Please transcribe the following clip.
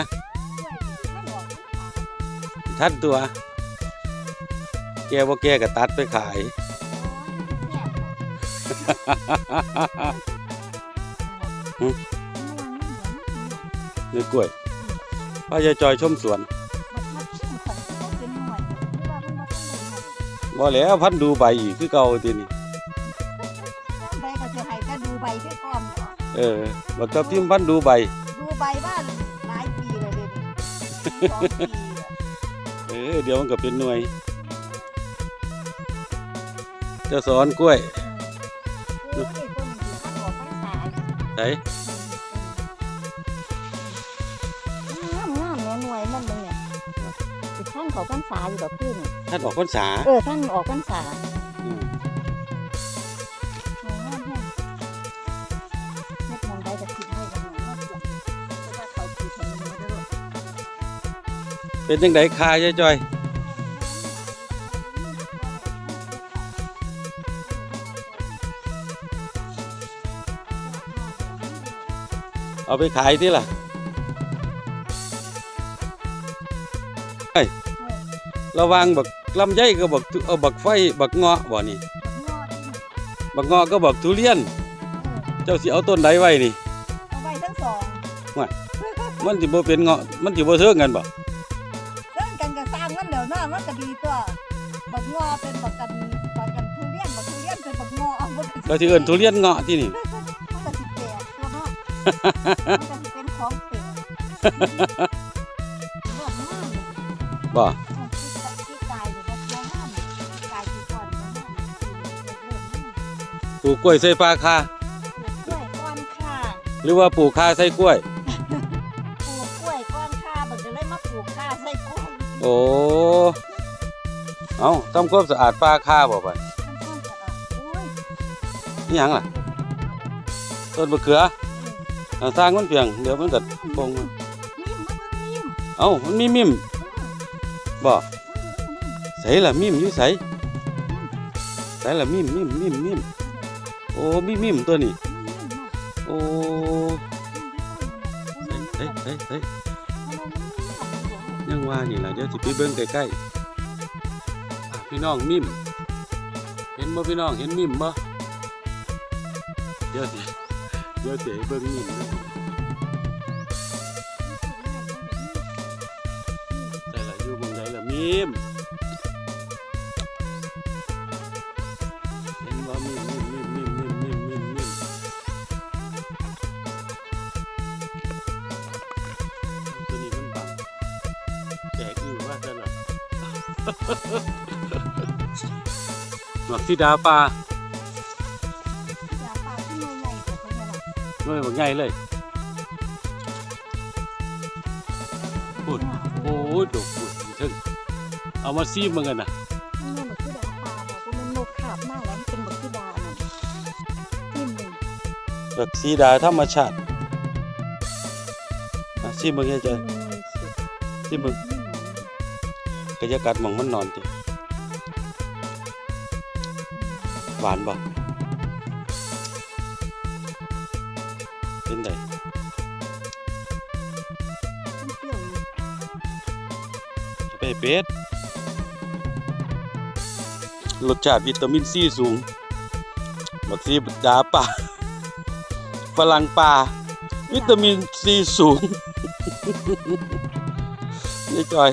ะทัดตัว แกบ่แกก็ตัดไปขาย เนื้อกล้วยพ่อยายจอยชมสวนบ่แล้วพันดูใบอีกคือเก่าทีนี่ใบก็จะให้ก็ดูใบแค่ก่อนเนาะเออบักทับทิมพันดูใบ ดูใบว่าห สองปีอะเออเดี๋ยวมันก็เป็นหน่วย เจะสอนกล้วยโอ้ยต้นสีข้าวออกพรรษาไสงามงามๆเนี่ยหน่วยมันเลยเนี่ยสิท่านเขาพรรษาอยู่ดอกขึ้นท่านออกพรรษาเออท่านออกพรรษา เป็นจังไดคายายจอยเอาไปขายที่ล่ะเฮ้ยระวังบักลำไยก็บักทุเอาบักไฟบักเงาะบ่นี่บักเงาะก็บักทุเรียน เจ้าสิเอาต้นใดไว้นี่เอาไว้ทั้งสองมันสิบ่เป็นเงาะมันสิบ่เทิงกันบ่เรื่องกันก็ส ร้างมันเดี๋ยวเนาะมันก็ดีตัวบักงอเป็นบักกันบักกันทุเรียนบักทุเรียนเป็นบักงอเอามันก็ก็สิเอิ้นทุเรียนเงาะที่นี่ มันก็สิแปลกตัวเนาะมันก็สิเป็นของแปลกเรื่องมากเลยบ่ที่กายอยู่แบบนี้ห้ามกายที่ก่อนนะเริ่มนี่ปลูกกล้วยใส่ปลาคาปลูกกล้วยก้อนข้าหรือว่าปลูกคาใส่กล้วยปลูกกล้วยก้อนข้าบัดก็เลยมาปลูกข้าใส่กล้วย โอ้เอาทำความสะอาดปลาคาบ่บัดมันต้นสะอาดอุ้ยนี่หยังล่ะต้นมะเขือเอาสร้างมันเพียงเดี๋ยวมันก็ปงนิ่มมันนิ่มเอ้ามันมีมิมบ่ใส่ล่ะมิมอยู่ใส่ใส่ล่ะมิมมิมมิมมิมโอ้มีมิมตัวนี้โอ้ใส่ใส่ใส่ใส่ ยังว่านี่ล่ะเดี๋ยวสิไปเบิ่งใกล้ๆอะพี่น้องมิมเห็นบ่พี่น้องเห็นมิมบ่เดี๋ยวสิเดี๋ยวสิให้เบิ่งมิมเด้อใส่ละอยู่หม่องใดล่ะมิม หมักที่ดาปลาปลาที่ใหญ่ๆงเายลยใหญ่เลยพูดโอ้ดอกพูดถึงเอามาซีมันกันนะมันเหมือนที่ดาปลาบอกว่มันนกบมากแล้วเป็นแบบซีดาซีดาธรรมชาติอะซีมันกันจ้ะซีมัน ก็จะกัดมองมันนอนจิหวานบ่เป็นไงไปเป็ดรสชาติวิตามินซีสูงบักซีดาป่าฝรั่งป่าวิตามินซีสูง นี่จอย